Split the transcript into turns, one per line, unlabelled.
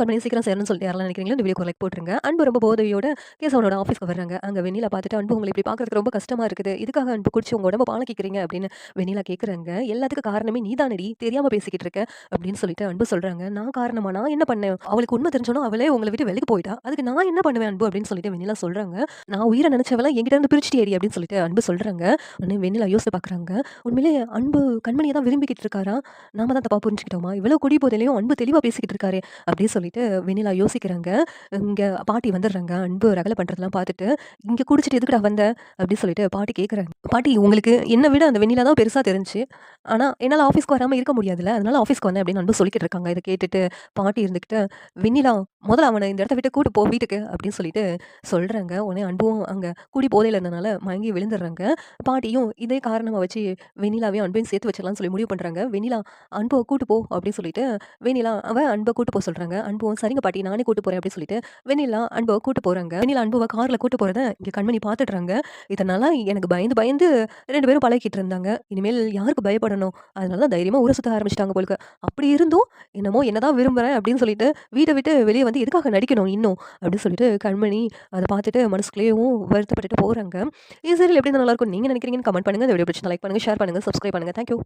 அன்பும் சீக்கிரம் சேரணும்னு சொல்லிட்டு யாரெல்லாம் நினைக்கிறீங்களோ இந்த வீடியோ லைக் போட்டுருங்க. அன்பு ரொம்ப போதையோட கேஸ் அவனோட ஆஃபீஸ்க்கு வர்றாங்க. அங்கே வெண்ணிலா பார்த்துட்டு அன்பு உங்களை இப்படி பார்க்கறதுக்கு ரொம்ப கஷ்டமா இருக்குது. இதுக்காக அன்பு குடிச்சு உங்க உடம்ப கேட்குறீங்க அப்படின்னு வெண்ணிலா கேட்குறாங்க எல்லாத்துக்கும் காரணமே நீதானடி. தெரியாம பேசிக்கிட்டு இருக்க. அப்படின்னு சொல்லிட்டு அன்பு சொல்றாங்க. நான் காரணமா? நான் என்ன பண்ணேன்? அவளுக்கு உண்மை தெரிஞ்சோன்னா அவளே உங்களை விட்டு வெளிக்கு போயிட்டா? அதுக்கு நான் என்ன பண்ணுவேன் அன்பு? அப்படின்னு சொல்லிட்டு வெண்ணிலா சொல்றாங்க. நான் உயிரை நினச்சவெல்லாம் என்கிட்ட இருந்து ஏறி அப்படின்னு சொல்லிட்டு அன்பு சொல்றாங்க. உடனே வெண்ணிலா யோசிச்சு பார்க்குறாங்க உண்மையிலே அன்பு கண்மணியை தான் விரும்பிக்கிட்டு இருக்காரா? நாம தான் தப்பா புரிஞ்சுக்கிட்டோமா? இவ்வளவு குடி போதிலையும் அன்பு தெளிவா பேசிக்கிட்டு இருக்காரு அப்படின்னு சொல்லிட்டு வெண்ணிலா யோசிக்கிறாங்க. இங்கே பாட்டி வந்துடுறாங்க. அன்பு ரகலை பண்ணுறதெல்லாம் பார்த்துட்டு இங்கே குடிச்சிட்டு எதுக்குடா வந்த? அப்படின்னு சொல்லிட்டு பாட்டி கேட்குறாங்க பாட்டி உங்களுக்கு என்னை விட அந்த வெண்ணிலா தான் பெருசாக தெரிஞ்சு. ஆனால் என்னால் ஆஃபீஸ்க்கு வராமல் இருக்க முடியாதுல்ல. அதனால ஆஃபீஸ்க்கு வந்தேன் அப்படின்னு அன்பு சொல்லிக்கிட்டு இருக்காங்க. இதை கேட்டுட்டு பாட்டி இருந்துக்கிட்டு வெண்ணிலா முதல்ல அவனை இந்த இடத்த விட்டு கூட்டு போ வீட்டுக்கு அப்படின்னு சொல்லிட்டு சொல்கிறாங்க உடனே அன்பும் அங்கே கூடி போதையில் இருந்தனால மயங்கி விழுந்துடுறாங்க. பாட்டியும் இதே காரணமாக வச்சு வெண்ணிலாவையும் அன்பையும் சேர்த்து வச்சிடலாம்னு சொல்லி முடிவு பண்ணுறாங்க வெண்ணிலா அன்பை கூட்டு போ அப்படின்னு சொல்லிட்டு வெண்ணிலா அவன் அன்பை கூட்டு போக சொல்கிறாங்க அன்பும் சரிங்க பாட்டி நானே கூட்டு போறேன் அப்படின்னு சொல்லிட்டு வெண்ணிலா அன்பை கூட்டு போறாங்க. வெண்ணிலா அன்புவை கார்ல கூட்டு போகிறத இங்க கண்மணி பார்த்துடுறாங்க. இதனால எனக்கு பயந்து பயந்து ரெண்டு பேரும் பழகிட்டு இருந்தாங்க. இனிமேல் யாருக்கு பயப்படணும்? அதனால தான் தைரியமா ஊரை சுத்த ஆரம்பிச்சிட்டாங்க போலுக்கு அப்படி இருந்தும் என்னமோ என்னதான் விரும்புறேன் அப்படின்னு சொல்லிட்டு வீட்டை விட்டு வெளியே வந்து எதுக்காக நடிக்கணும் இன்னும்? அப்படின்னு சொல்லிட்டு கண்மணி அதை பார்த்துட்டு மனசுக்குள்ளேயும் வருத்தப்பட்டுட்டு போறாங்க. இது சரி எப்படி நல்லா இருக்கும்? நீங்க நினைக்கிறீங்கன்னு கமெண்ட் பண்ணுங்க. இந்த வீடியோ பிடிச்சி லைக் பண்ணுங்க ஷேர் பண்ணுங்க சப்ஸ்கிரைப் பண்ணுங்க. தேங்க்யூ